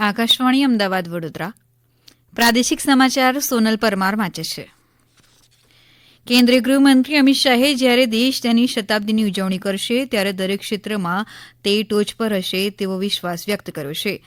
આકાશવાણી અમદાવાદ વડોદરા. પ્રાદેશિક સમાચાર સોનલ પરમાર વાંચે છે. કેન્દ્રીય ગૃહમંત્રી અમિત શાહે જ્યારે દેશ તેની શતાબ્દીની ઉજવણી કરશે, ત્યારે દરેક ક્ષેત્રમાં તે ટોચ પર હશે તેવો વિશ્વાસ વ્યક્ત કર્યો છે.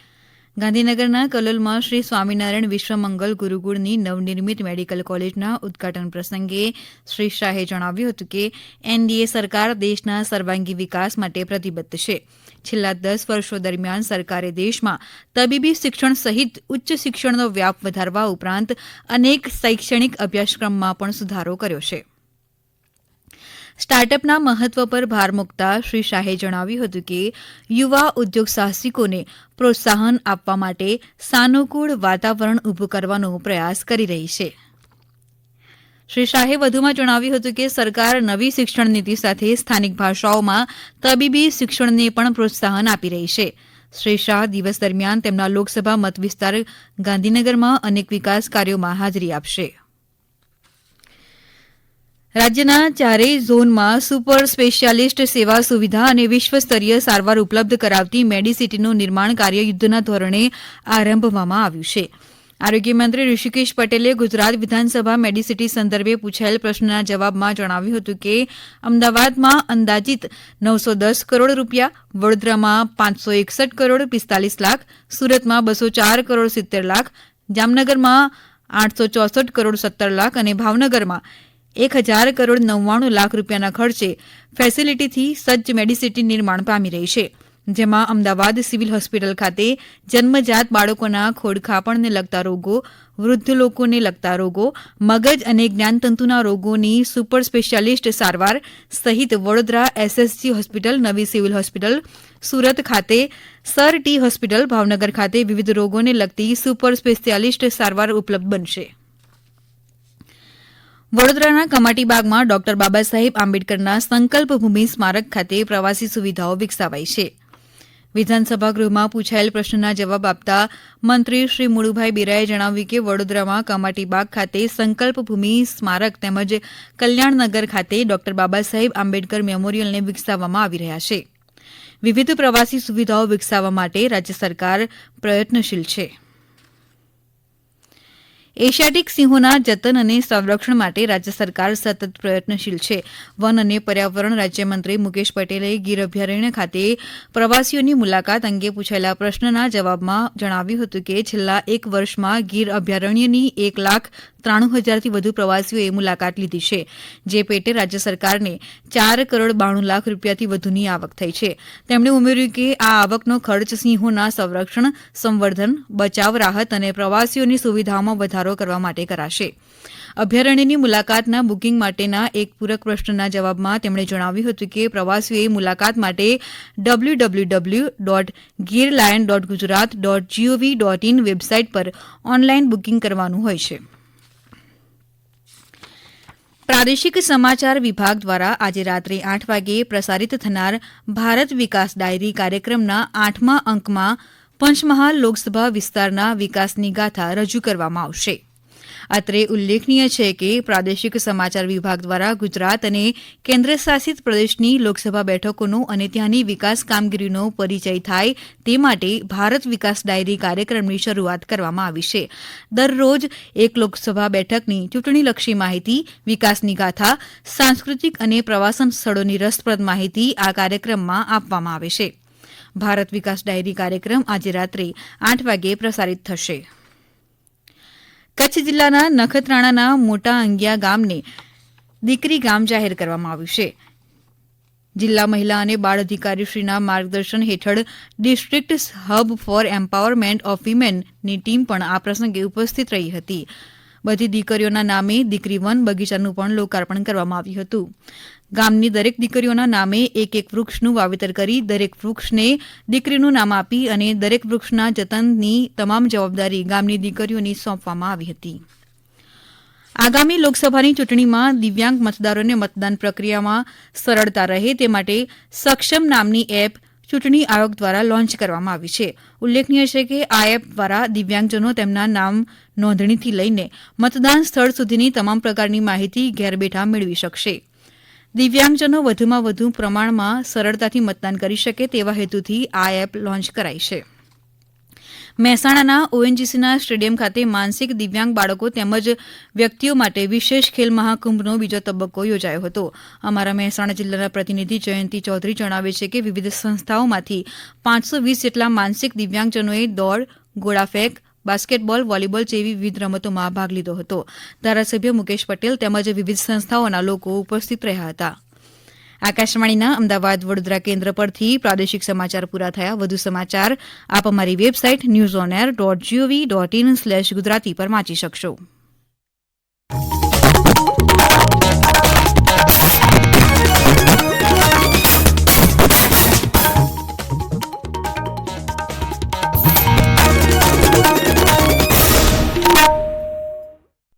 ગાંધીનગરના કલોલમાં શ્રી સ્વામિનારાયણ વિશ્વમંગલ ગુરુકુળની નવનિર્મિત મેડિકલ કોલેજના ઉદઘાટન પ્રસંગે શ્રી શાહે જણાવ્યું હતું કે એનડીએ સરકાર દેશના સર્વાંગી વિકાસ માટે પ્રતિબદ્ધ છે. છેલ્લા દસ વર્ષો દરમિયાન સરકારે દેશમાં તબીબી શિક્ષણ સહિત ઉચ્ચ શિક્ષણનો વ્યાપ વધારવા ઉપરાંત અનેક શૈક્ષણિક અભ્યાસક્રમમાં પણ સુધારો કર્યો છે. સ્ટાર્ટઅપના મહત્વ પર ભાર મૂકતા શ્રી શાહે જણાવ્યું હતું કે, યુવા ઉદ્યોગ સાહસિકોને પ્રોત્સાહન આપવા માટે સાનુકૂળ વાતાવરણ ઊભું કરવાનો પ્રયાસ કરી રહી છે. શ્રી શાહે વધુમાં જણાવ્યું હતું કે, સરકાર નવી શિક્ષણ નીતિ સાથે સ્થાનિક ભાષાઓમાં તબીબી શિક્ષણને પણ પ્રોત્સાહન આપી રહી છે. શ્રી શાહ દિવસ દરમિયાન તેમના લોકસભા મત વિસ્તાર ગાંધીનગરમાં અનેક વિકાસ કાર્યોમાં હાજરી આપશે. રાજ્યના ચારેય ઝોનમાં સુપર સ્પેશિયાલિસ્ટ સેવા સુવિધા અને વિશ્વસ્તરીય સારવાર ઉપલબ્ધ કરાવતી મેડિસિટીનું નિર્માણ કાર્ય યુદ્ધના ધોરણે આરંભવામાં આવ્યું છે. આરોગ્યમંત્રી ઋષિકેશ પટેલે ગુજરાત વિધાનસભા મેડિસિટી સંદર્ભે પૂછાયેલ પ્રશ્નના જવાબમાં જણાવ્યું હતું કે, અમદાવાદમાં અંદાજિત નવસો દસ કરોડ રૂપિયા, વડોદરામાં પાંચસો એકસઠ કરોડ પિસ્તાલીસ લાખ, સુરતમાં બસો ચાર કરોડ સિત્તેર લાખ, જામનગરમાં આઠસો ચોસઠ કરોડ સત્તર લાખ અને ભાવનગરમાં એક હજાર કરોડ નવ્વાણું લાખ રૂપિયાના ખર્ચે ફેસિલિટીથી સજ્જ મેડિસિટી નિર્માણ પામી રહી છે, જેમાં અમદાવાદ સિવિલ હોસ્પિટલ ખાતે જન્મજાત બાળકોના ખોડખાપણને લગતા રોગો, વૃદ્ધ લોકોને લગતા રોગો, મગજ અને જ્ઞાનતંતુના રોગોની સુપર સ્પેશિયાલિસ્ટ સારવાર સહિત વડોદરા એસએસજી હોસ્પિટલ, નવી સિવિલ હોસ્પિટલ, સુરત ખાતે સર ટી હોસ્પિટલ, ભાવનગર ખાતે વિવિધ રોગોને લગતી સુપર સ્પેશિયાલિસ્ટ સારવાર ઉપલબ્ધ બનશે. વડોદરાના કમાટીબાગમાં ડોક્ટર બાબા સાહેબ આંબેડકરના સંકલ્પ ભૂમિ સ્મારક ખાતે પ્રવાસી સુવિધાઓ વિકસાવાઈ છે. વિધાનસભા ગૃહમાં પૂછાયેલ પ્રશ્નના જવાબ આપતા મંત્રી શ્રી મુળુભાઈ બેરાએ જણાવ્યું કે વડોદરામાં કમાટીબાગ ખાતે સંકલ્પ ભૂમિ સ્મારક તેમજ કલ્યાણનગર ખાતે ડોક્ટર બાબા સાહેબ આંબેડકર મેમોરિયલને વિકસાવવામાં આવી રહ્યા છે. વિવિધ પ્રવાસી સુવિધાઓ વિકસાવવા માટે રાજ્ય સરકાર પ્રયત્નશીલ છે. એશિયાટિક સિંહોના જતન અને સંરક્ષણ માટે રાજ્ય સરકાર સતત પ્રયત્નશીલ છે. વન અને પર્યાવરણ રાજ્યમંત્રી મુકેશ પટેલે ગીર અભયારણ્ય ખાતે પ્રવાસીઓની મુલાકાત અંગે પૂછાયેલા પ્રશ્નના જવાબમાં જણાવ્યું હતું કે છેલ્લા એક વર્ષમાં ગીર અભયારણ્યની એક લાખ ત્રાણું હજારથી વધુ પ્રવાસીઓએ મુલાકાત લીધી છે, જે પેટે રાજ્ય સરકારને ચાર કરોડ બાણું લાખ રૂપિયાથી વધુની આવક થઈ છે. તેમણે ઉમેર્યું કે આ આવકનો ખર્ચ સિંહોના સંરક્ષણ, સંવર્ધન, બચાવ, રાહત અને પ્રવાસીઓની સુવિધાઓમાં વધારો કરવા માટે કરાશે. અભયારણ્યની મુલાકાતના બુકિંગ માટેના એક પૂરક પ્રશ્નના જવાબમાં તેમણે જણાવ્યું હતું કે પ્રવાસીઓએ મુલાકાત માટે W W W dot Gir lion dot Gujarat dot gov dot in website પર ઓનલાઈન બુકિંગ કરવાનું હોય છે. પ્રાદેશિક સમાચાર વિભાગ દ્વારા આજે રાત્રે આઠ વાગે પ્રસારિત થનાર ભારત વિકાસ ડાયરી કાર્યક્રમના આઠમા અંકમાં પંચમહાલ લોકસભા વિસ્તારના વિકાસની ગાથા રજૂ કરવામાં આવશે. અત્રે ઉલ્લેખનીય છે કે પ્રાદેશિક સમાચાર વિભાગ દ્વારા ગુજરાત અને કેન્દ્રશાસિત પ્રદેશની લોકસભા બેઠકોનો અને ત્યાંની વિકાસ કામગીરીનો પરિચય થાય તે માટે ભારત વિકાસ ડાયરી કાર્યક્રમની શરૂઆત કરવામાં આવી છે. દરરોજ એક લોકસભા બેઠકની ચૂંટણીલક્ષી માહિતી, વિકાસની ગાથા, સાંસ્કૃતિક અને પ્રવાસન સ્થળોની રસપ્રદ માહિતી આ કાર્યક્રમમાં આપવામાં આવે છે. ભારત વિકાસ ડાયરી કાર્યક્રમ આજે રાત્રે આઠ વાગે પ્રસારિત થશે. કચ્છ જિલ્લાના નખત્રાણાના મોટા અંગિયા ગામને દીકરી ગામ જાહેર કરવામાં આવ્યું છે. જિલ્લા મહિલા અને બાળ અધિકારીશ્રીના માર્ગદર્શન હેઠળ district hub for empowerment of વિમેનની team પણ આ પ્રસંગે ઉપસ્થિત રહી હતી. બધી દીકરીઓના નામે દીકરી વન બગીચાનું પણ લોકાર્પણ કરવામાં આવ્યું હતું. ગામની દરેક દીકરીઓના નામે એક એક વૃક્ષનું વાવેતર કરી દરેક વૃક્ષને દીકરીનું નામ આપી અને દરેક વૃક્ષના જતનની તમામ જવાબદારી ગામની દીકરીઓને સોંપવામાં આવી હતી. આગામી લોકસભાની ચૂંટણીમાં દિવ્યાંગ મતદારોને મતદાન પ્રક્રિયામાં સરળતા રહે તે માટે સક્ષમ નામની એપ ચૂંટણી આયોગ દ્વારા લોન્ચ કરવામાં આવી છે. ઉલ્લેખનીય છે કે આ એપ દ્વારા દિવ્યાંગજનો તેમના નામ નોંધણીથી લઈને મતદાન સ્થળ સુધીની તમામ પ્રકારની માહિતી ઘેર બેઠા મેળવી શકશે. દિવ્યાંગજનો વધુમાં વધુ પ્રમાણમાં સરળતાથી મતદાન કરી શકે તેવા હેતુથી આ એપ લોન્ચ કરાઈ છે. મહેસાણાના ઓએનજીસીના સ્ટેડિયમ ખાતે માનસિક દિવ્યાંગ બાળકો તેમજ વ્યક્તિઓ માટે વિશેષ ખેલ મહાકુંભનો બીજો તબક્કો યોજાયો હતો. અમારા મહેસાણા જિલ્લાના પ્રતિનિધિ જયંતિ ચૌધરી જણાવે છે કે વિવિધ સંસ્થાઓમાંથી પાંચસો વીસ જેટલા માનસિક દિવ્યાંગજનોએ દોડ, ગોળાફેંક, બાસ્કેટબોલ, વોલીબોલ જેવી વિવિધ રમતોમાં ભાગ લીધો હતો. ધારાસભ્ય મુકેશ પટેલ તેમજ વિવિધ સંસ્થાઓના લોકો ઉપસ્થિત રહ્યા હતા. આકાશવાણીના અમદાવાદ વડોદરા કેન્દ્ર પરથી પ્રાદેશિક સમાચાર પૂરા થયા. વધુ સમાચાર આપ અમારી website news on air dot gov dot in slash Gujarati પર વાંચી શકશો.